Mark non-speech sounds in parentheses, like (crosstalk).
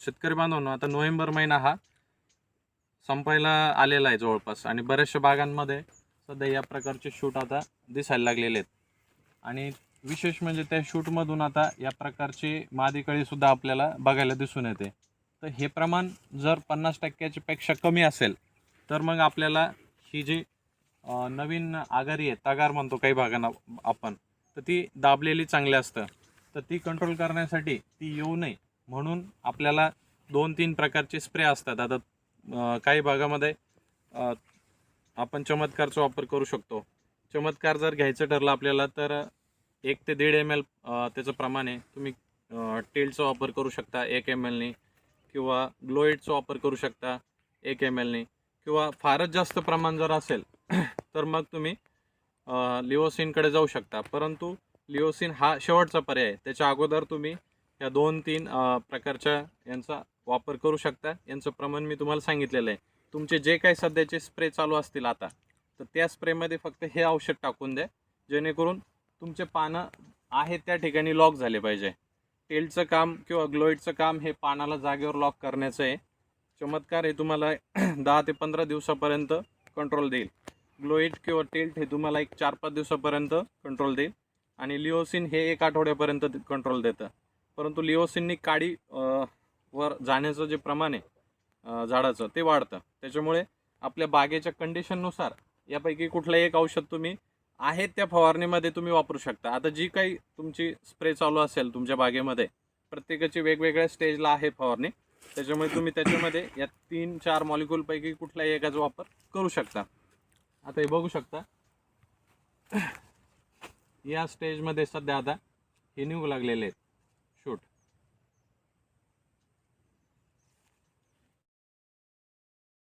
शेतकरी बांधवांनो आता नोव्हेंबर महिना हा संपायला आलेला आहे जवळपास. आणि बऱ्याचशा बागांमध्ये सध्या या प्रकारचे शूट आता दिसायला लागलेले आहेत. आणि विशेष म्हणजे त्या शूटमधून आता या प्रकारची मादीकळीसुद्धा आपल्याला बघायला दिसून येते. तर हे प्रमाण जर पन्नास टक्क्याच्यापेक्षा कमी असेल तर मग आपल्याला ही जी नवीन आघारी आहे तगार म्हणतो काही भागांना आपण तर ती दाबलेली चांगली असतं. तर ती कंट्रोल करण्यासाठी ती येऊ नये. म्हणून आपल्याला दोन तीन प्रकारचे स्प्रे असतात. आता काही भागामध्ये आपण चमत्कारचा वापर करू शकतो. चमत्कार जर घ्यायचं ठरलं आपल्याला तर एक ते दीड एम एल त्याचं प्रमाण आहे. तुम्ही टेलचा वापर करू शकता एक एम एलनी किंवा ग्लोएडचा वापर करू शकता एक एम एलनी किंवा फारच जास्त प्रमाण जर असेल (clears throat) तर मग तुम्ही लिओसिनकडे जाऊ शकता. परंतु लिओसिन हा शेवटचा पर्याय त्याच्या अगोदर तुम्ही या दोन तीन प्रकारच्या यांचा वापर करू शकता. यांचं प्रमाण मी तुम्हाला सांगितलेलं आहे. तुमचे जे काही सध्याचे स्प्रे चालू असतील आता तर त्या स्प्रेमध्ये फक्त हे औषध टाकून द्या. जेणेकरून तुमचे पानं आहेत त्या ठिकाणी लॉक झाले पाहिजे. टेलचं काम किंवा ग्लोईडचं काम हे पानाला जागेवर लॉक करण्याचं आहे. चमत्कार हे तुम्हाला (clears throat) दहा ते पंधरा दिवसापर्यंत कंट्रोल देईल. ग्लोईट किंवा टेल्ट हे तुम्हाला एक चार पाच दिवसापर्यंत कंट्रोल देईल. आणि लिओसिन हे एक आठवड्यापर्यंत कंट्रोल देतं. परंतु लिओसिननी काडी वर जाण्याचं जे प्रमाण आहे झाडाचं ते वाढतं. त्याच्यामुळे आपल्या बागेच्या कंडिशननुसार यापैकी कुठलंही एक औषध तुम्ही आहे त्या फवारणीमध्ये तुम्ही वापरू शकता. आता जी काही तुमची स्प्रे चालू असेल तुमच्या बागेमध्ये प्रत्येकाची वेगवेगळ्या स्टेजला आहे फवारणी. त्याच्यामुळे तुम्ही त्याच्यामध्ये या तीन चार मॉलिक्यूलपैकी कुठलाही एकाचा वापर करू शकता. आता हे बघू शकता. या स्टेजमध्ये सध्या आता हे निघू लागलेले आहेत.